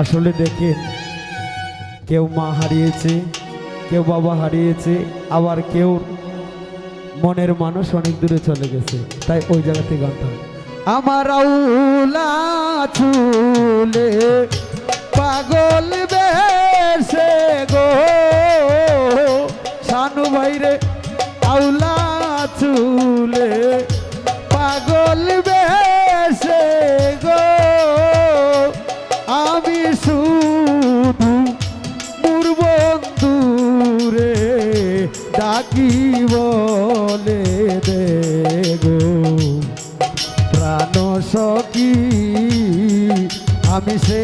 আসলে দেখেন কেউ মা হারিয়েছে, কেউ বাবা হারিয়েছে, আবার কেউ মনের মানুষ অনেক দূরে চলে গেছে। তাই ওই জায়গাতে গানটা আমার আউলা চুলে পাগল বেশে গো। শানু ভাইরে আউলা চুলে দে গো প্রাণ সখী আমি সে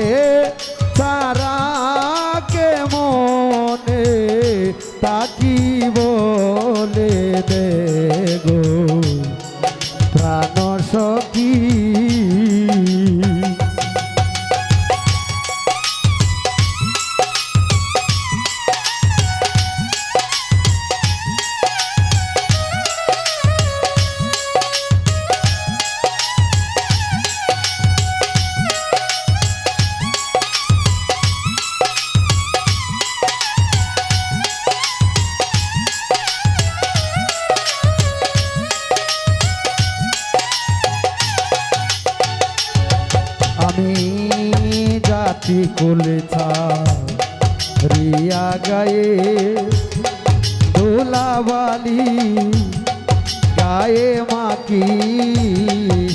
কুলেছা রিয়া গায়ে দোলাবালি গায়ে মাকি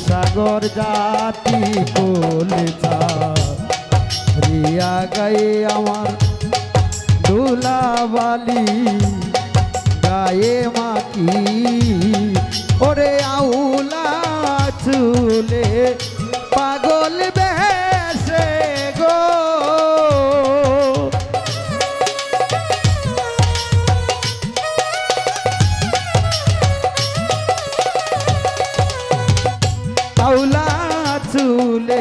সাগর জাতি কুলেছা রিয়া গায়ে আমার দোলাবালি গায়ে মাকি ওরে আউলা চুলে পাগল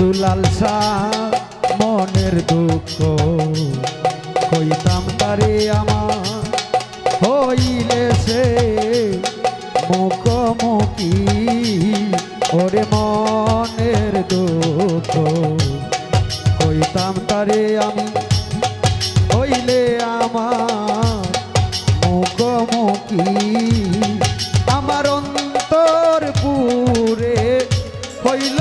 দুলাল শাহ মনের দুঃখ কইতাম তারে আমার। হইলে সে মুখোমুখি, ওরে মনের দুঃখ কইতাম তারে আমি। হইলে আমার মুখোমুখি, আমার অন্তর পুরে হইল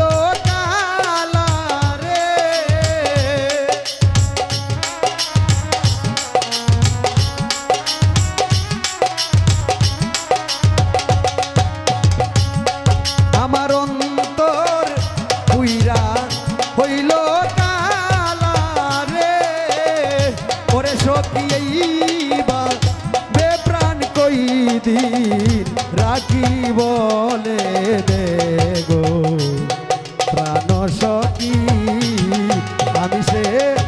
এইবা বেপ্রাণ কই দিন রাখি দে গো প্রাণ সখী আমি সে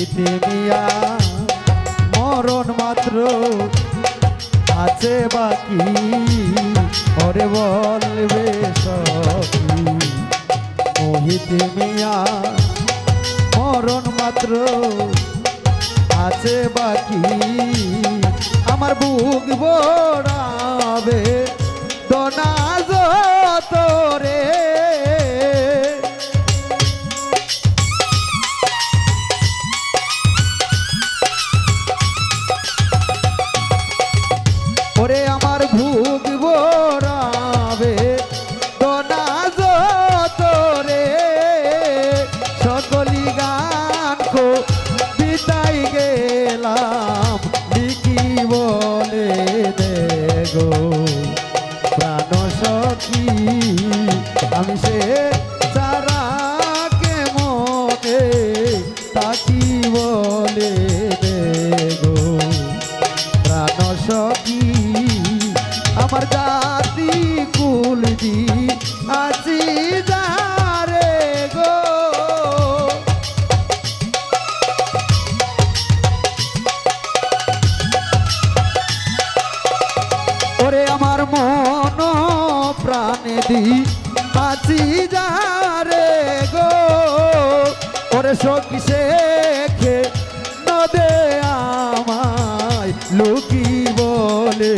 বলবে মিয়া মরণ মাত্র আছে বাকি। ওরে বলবে সখী মিয়া, মরণ মাত্র আছে বাকি। আমার বুক বড়াবে দনা যত রে সখী আমি সে সারা কে মনে তাকি বলে দে প্রাণ সখী, আমার জাতি কুল দি আছি যারে আমার মন প্রাণে দি যা রে গো। ওরে সখী শেখে নদে আমায় লুকি বলে